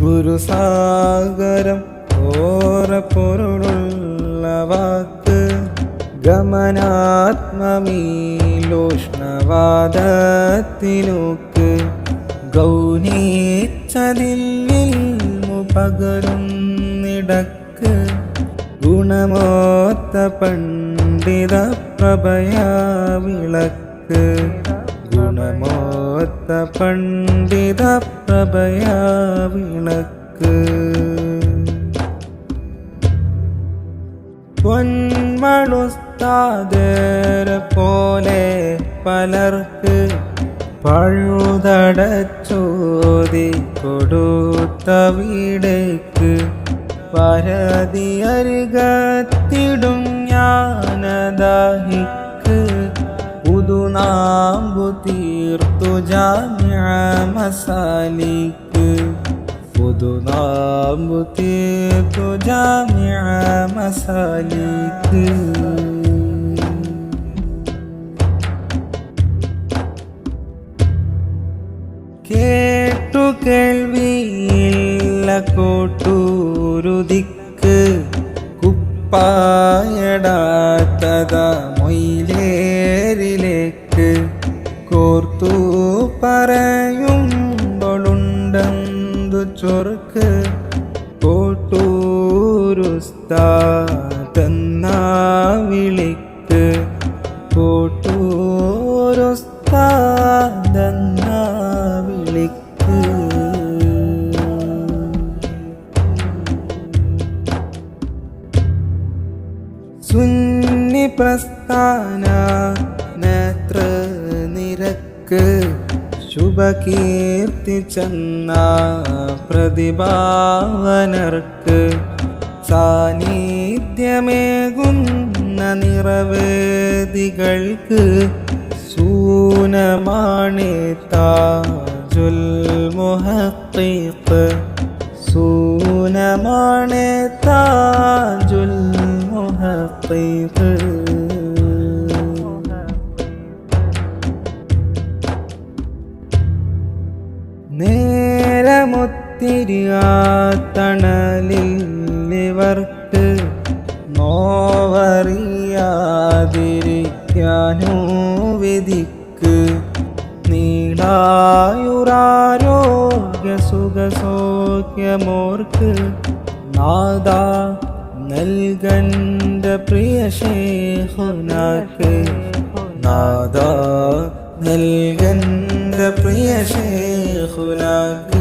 ഗുരുസാഗരം ഓര പൊരുളുള്ള വാക്ക്. ഗമനാത്മമീലോഷ്ണവാദത്തിനോക്ക് ഗൗനീച്ചതിൽ പകരുന്നിടക്ക്. ഗുണമോത്ത പണ്ഡിത പ്രഭയാ വിളക്ക്. ഗുണമോത്ത പണ്ഡിത പ്രഭയാ വിളക്ക് പൊന്മണുസ്താദരെ പോലെ പലർക്ക് പഴുതടച്ചോതി കൊടുത്ത വീടേക്ക് പരതിയരുകത്തിടും ജ്ഞാനദാഹിക്ക് പുതുനാമ്പു തീർത്തു ജാമ്യ മസാലിക്ക്. പുതുനാമ്പു തീർത്തു ജാമ്യ മസാലിക്ക്. കേട്ടു കേൾവിയില്ല കോട്ടൂരുദിക്ക് കുപ്പായടാത്തത മൊയിലേറി പറയുമ്പോളുണ്ടെന്തു ചൊറുക്ക്? കോട്ടൂരുസ്താതെന്ന വിളിക്ക് കോട്ടൂരുസ്താതെന്ന വിളിക്ക് സുന്നി പ്രസ്ഥാന നേത്ര നിരക്ക് ശുഭകീർത്തി ചെന്ന പ്രതിഭാവനർക്ക് സാന്നിധ്യമേകുന്ന നിറവേദികൾക്ക് സൂനമാണേ താജുൽ മുഹഖീഖ് സൂനമാണേ നേരമൊത്തിരിയാത്തണലിൽ ഇവർക്ക് നോവറിയാതിരിക്കാനോ വിധിക്ക് നീളായുറാരോഗ്യ സുഖസൗഖ്യമോർക്ക് നാദ നൽകണ്ട പ്രിയ ശേഖുനാക്ക് നാദ നൽകണ്ട പ്രിയ ശേഖുനാക്ക്